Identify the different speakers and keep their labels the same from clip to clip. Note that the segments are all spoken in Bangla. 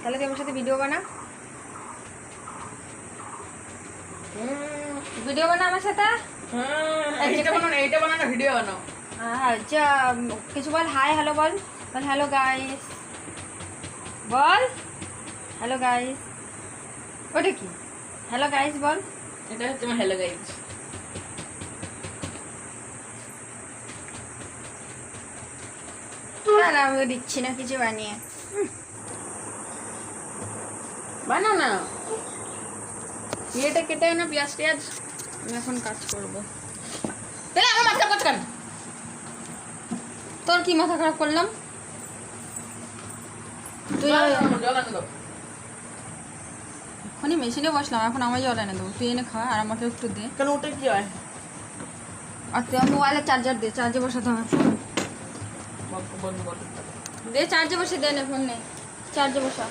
Speaker 1: তাহলে তুই আমার সাথে ভিডিও বানা। ভিডিও বানা আমার সাথে?
Speaker 2: এইটা বানানো ভিডিও বানাও।
Speaker 1: আচ্ছা কিছু বল হাই হ্যালো বল। বল হ্যালো গাইস বল। হ্যালো গাইস ওটা কি? হ্যালো গাইস বল।
Speaker 2: এটা হচ্ছে হ্যালো
Speaker 1: আমি দিচ্ছি না কিছু বানিয়ে।
Speaker 2: বানাও না ইয়েটা কেটে না পেঁয়াজ টেয়াজ আমি এখন কাজ করব। তাহলে আমার মাথা কেন
Speaker 1: তোর কি মাথা খারাপ করলাম? তুই এখনই মেশিনে বসলাম এখন আমার জল এনে দেবো। তুই এনে খা আর আমাকে একটু দে।
Speaker 2: কেন ওটা কি হয়?
Speaker 1: আর তুই আমার মোবাইলে চার্জার দে চার্জে বসাতে হবে। ফোন দে চার্জে বসে দে না ফোন নে। চার্জে বসা।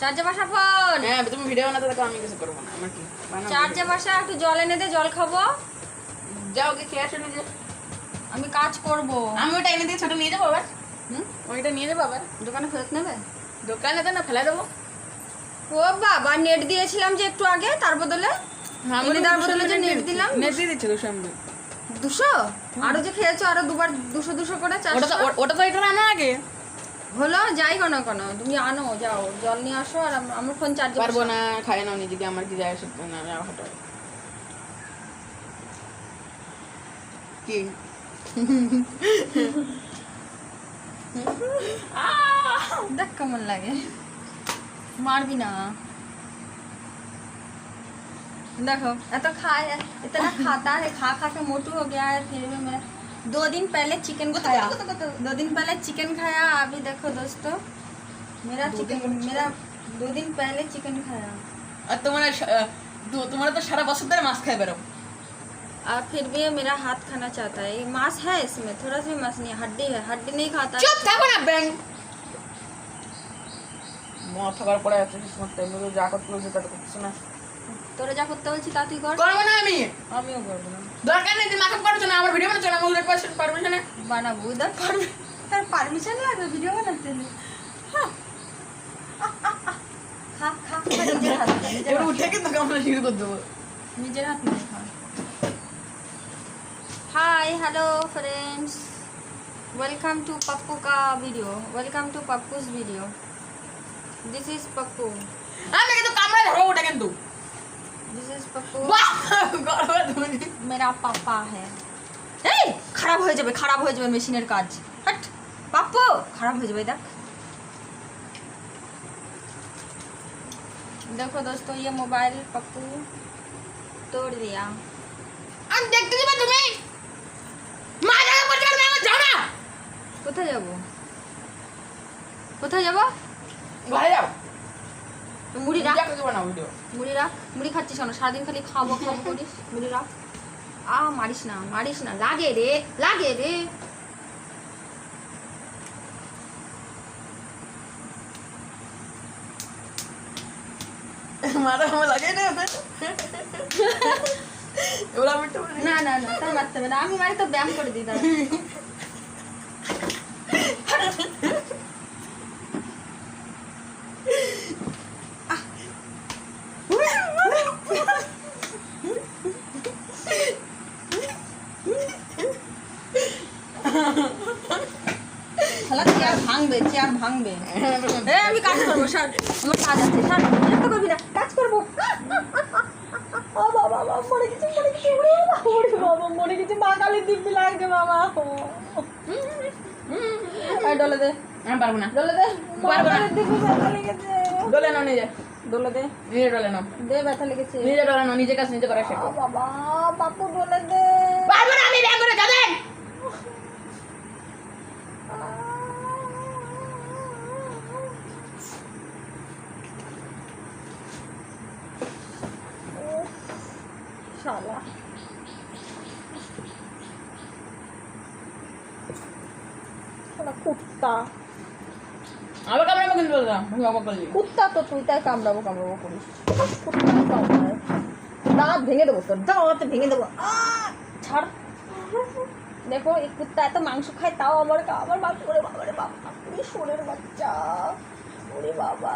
Speaker 1: চার্জে বসা ফোন।
Speaker 2: হ্যাঁ তুমি ভিডিও বানাতে থাকো আমি কিছু করব না। আমার কি?
Speaker 1: চার্জে বসা একটু জল এনে দে জল খাব।
Speaker 2: যাও ওকে খেয়ে আসো নিজে।
Speaker 1: আমি কাজ করব।
Speaker 2: আমি ওটা এনে দিয়ে ছোট নিয়ে যাব আবার।
Speaker 1: হুম?
Speaker 2: ওইটা নিয়ে যাব আবার।
Speaker 1: দোকানে ফেরত নেবে?
Speaker 2: দোকানে তো না ফেলে দেবো।
Speaker 1: ও বাবা নেট দিয়েছিলাম যে একটু আগে তার বদলে। এনে দেওয়ার বদলে যে নেট দিলাম।
Speaker 2: নেট দিয়ে দিচ্ছে দুশো এমবি।
Speaker 1: দুশো? আরও যে খেয়েছো আরও দুবার দুশো দুশো করে
Speaker 2: ওটা তো ওটা তো এটা আনা আগে।
Speaker 1: হলো যাই কোনো কোনো তুমি আনো যাও জল নিয়ে আসো আর আম- আমার ফোন চার্জে
Speaker 2: পারবো না খাই না নিজেকে আমার কি যায় আসে না না হতো কি
Speaker 1: देख कमल लगे मार भी ना देखो ये तो खाए इतना खाता है खा खा के मोटू हो गया है फिर भी मैं दो दिन पहले चिकन खाया दो दिन पहले चिकन खाया अभी देखो दोस्तों मेरा
Speaker 2: दो दिन
Speaker 1: चिकन मेरा दो दिन पहले चिकन खाया
Speaker 2: আর তোমার তোমার তো সারা বছর ধরে মাছ খাই বেরো
Speaker 1: और फिर भी ये मेरा हाथ खाना चाहता है ये मांस है इसमें थोड़ा सा भी मांस नहीं है हड्डी है हड्डी नहीं खाता
Speaker 2: চুপ থাকো না ব্যাং মাথা খারাপ পড়ে আছে কিসমত টাইমে তো যা করতে বলছে তা তো করছে না
Speaker 1: তোরা যা করতে বলছি তা তুই কর
Speaker 2: করবো না আমি
Speaker 1: আমিও করবো না
Speaker 2: দরকার নেই তুমি মাথা করছো না আমার ভিডিও বানাচ্ছো না আমার পারমিশন পারমিশনে
Speaker 1: বানাবো উদার পারবে তার পারমিশন লাগবে ভিডিও বানাতে হলে হ্যাঁ। খা খা খা, নিজের হাত দিয়ে, নিজের
Speaker 2: এবার
Speaker 1: হাত
Speaker 2: উঠে কিন্তু আমরা শুরু করে দেবো
Speaker 1: দিয়ে। নিজের হাত নিয়ে খা hi hello friends welcome to Pappu কা video welcome to Pappu's video this is Pappu
Speaker 2: আমি কিন্তু কামড়ায় ধরবো ওটা কিন্তু
Speaker 1: দিস ইজ পাপ্পু
Speaker 2: বাহ গড়বড় তুমি
Speaker 1: মেরা পাপা হ্যাঁ এই খারাপ হয়ে যাবে খারাপ হয়ে যাবে মেশিনের কাজ হট পাপ্পু খারাপ হয়ে যাবে দেখ देखो दोस्तों ये मोबाइल पप्पू तोड़ दिया
Speaker 2: আমি দেখতে যাবে তুমি মা যাবে পড়ছে না আমি যাও না
Speaker 1: কোথায় যাব কোথায় যাব
Speaker 2: ঘরে যাও
Speaker 1: মুড়ি রাখ
Speaker 2: দেখতে যাবো না ভিডিও
Speaker 1: মুড়ি রাখ মুড়ি খাচ্ছিস কেন সারাদিন খালি খাবো খাবো করিস মুড়ি রাখ আ মারিস না মারিস না। লাগে রে লাগে রে।
Speaker 2: মারা আমার লাগে না।
Speaker 1: না না না তাই মারতে হবে না। আমি মারি তো ব্যায়াম করে দিই দাঁড়া। শালা চেয়ার ভাঙবে চেয়ার ভাঙবে। আমি কাজ করব স্যার আমার কাজ আছে স্যার করবি না কাজ করব। ও বাবা বাবা মরে গেছে মরে গেছে ওরে বাবা ওরে বাবা মরে গেছে মা কালী দিব্যি লাগছে বাবা। ডলে দে।
Speaker 2: আমি পারব না।
Speaker 1: ডলে দে। মা
Speaker 2: পারব না।
Speaker 1: দিব্যি ব্যথা লেগেছে।
Speaker 2: ডলে নাও নিজে।
Speaker 1: ডলে দে।
Speaker 2: নিজে ডলে নাও।
Speaker 1: দে ব্যথা লেগেছে।
Speaker 2: নিজে ডলে নাও নিজে কাজ নিজে করা শেখো।
Speaker 1: বাবা বাপু ডলে দে
Speaker 2: পারব না আমি ব্যাং করে যাবেন
Speaker 1: শালা কুত্তা
Speaker 2: আবার কামড়াবো কিন্তু বললাম
Speaker 1: কুত্তা তো তুই তাই কামড়াবো কামড়াবো করিস কুত্তা কামড়ায় দাঁত ভেঙে দেবো তোর দাঁত ভেঙে দেবো! ছাড় দেখো এই কুত্তা এত মাংস খায় তাও আমার আমার বাপ করে বাবারে বাবা সোনের বাচ্চা ওরে বাবা